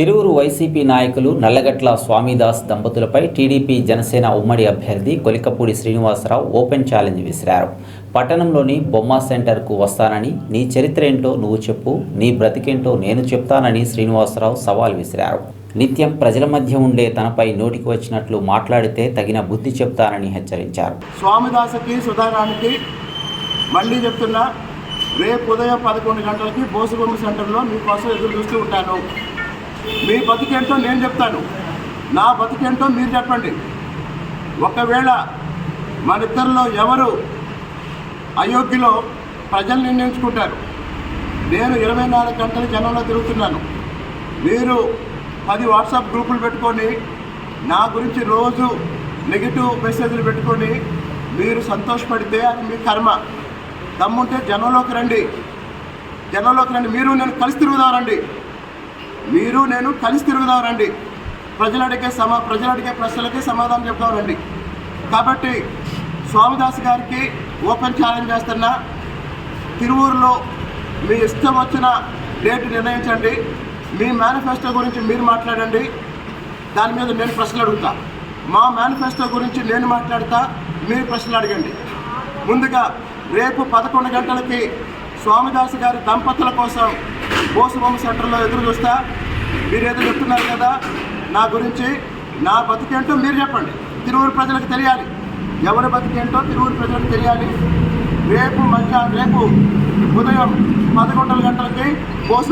Tiruvuru YCP నాయకులు నల్లగట్ల స్వామిదాస్ దంపతులపై TDP Janasena ఉమ్మడి అభ్యర్థి కొలికపూడి శ్రీనివాసరావు ఓపెన్ ఛాలెంజ్ విసిరారు. పట్టణంలోని బొమ్మ సెంటర్కు వస్తానని నీ చరిత్ర ఏంటో నువ్వు చెప్పు నీ బ్రతికేంటో నేను చెప్తానని శ్రీనివాసరావు సవాల్ విసిరారు. నిత్యం ప్రజల మధ్య ఉండే తనపై నోటికి వచ్చినట్లు మాట్లాడితే తగిన బుద్ధి చెప్తానని హెచ్చరించారు. స్వామిదాసకి సుధారానికి మళ్ళీ చెప్తున్నా రేపు ఉదయం పదకొండు గంటలకి బోసుబొమ్మ సెంటర్లో మీకోసం ఎదురు చూస్తూ ఉంటాను. మీ బతికేంటో నేను చెప్తాను. నా బతికేంటో మీరు చెప్పండి. ఒకవేళ మన ఇద్దరిలో ఎవరు అయోగ్యలో ప్రజలు నిర్ణయించుకుంటారు. నేను ఇరవై నాలుగు గంటలు జనంలో తిరుగుతున్నాను. మీరు పది వాట్సాప్ గ్రూపులు పెట్టుకొని నా గురించి రోజు నెగిటివ్ మెసేజ్లు పెట్టుకొని మీరు సంతోషపడితే అది మీ కర్మ. దమ్ముంటే జనంలోకి రండి. జనంలోకి రండి. మీరు నేను కలిసి తిరుగుదాం రండి. మీరు నేను కలిసి తిరుగుదాం రండి. ప్రజలు అడిగే సమా ప్రజలు అడిగే ప్రశ్నలకి సమాధానం చెప్దాం రండి. కాబట్టి స్వామిదాస్ గారికి ఓపెన్ ఛాలెంజ్ చేస్తున్నా తిరువూరులో మీ ఇష్టం వచ్చిన డేట్ నిర్ణయించండి. మీ మేనిఫెస్టో గురించి మీరు మాట్లాడండి. దాని మీద నేను ప్రశ్నలు అడుగుతా. మా మేనిఫెస్టో గురించి నేను మాట్లాడతా మీరు ప్రశ్నలు అడగండి. ముందుగా రేపు పదకొండు గంటలకి స్వామిదాస్ గారి దంపతుల కోసం బోసుబొమ్మ సెంటర్లో ఎదురు చూస్తా. మీరు ఏదో చెప్తున్నారు కదా? నా గురించి నా బతికేంటో మీరు చెప్పండి. తిరువురు ప్రజలకు తెలియాలి. ఎవరి బతికేంటో తిరువురు ప్రజలకు తెలియాలి. రేపు మధ్యాహ్నం రేపు ఉదయం పదకొండు గంటలకి బోసు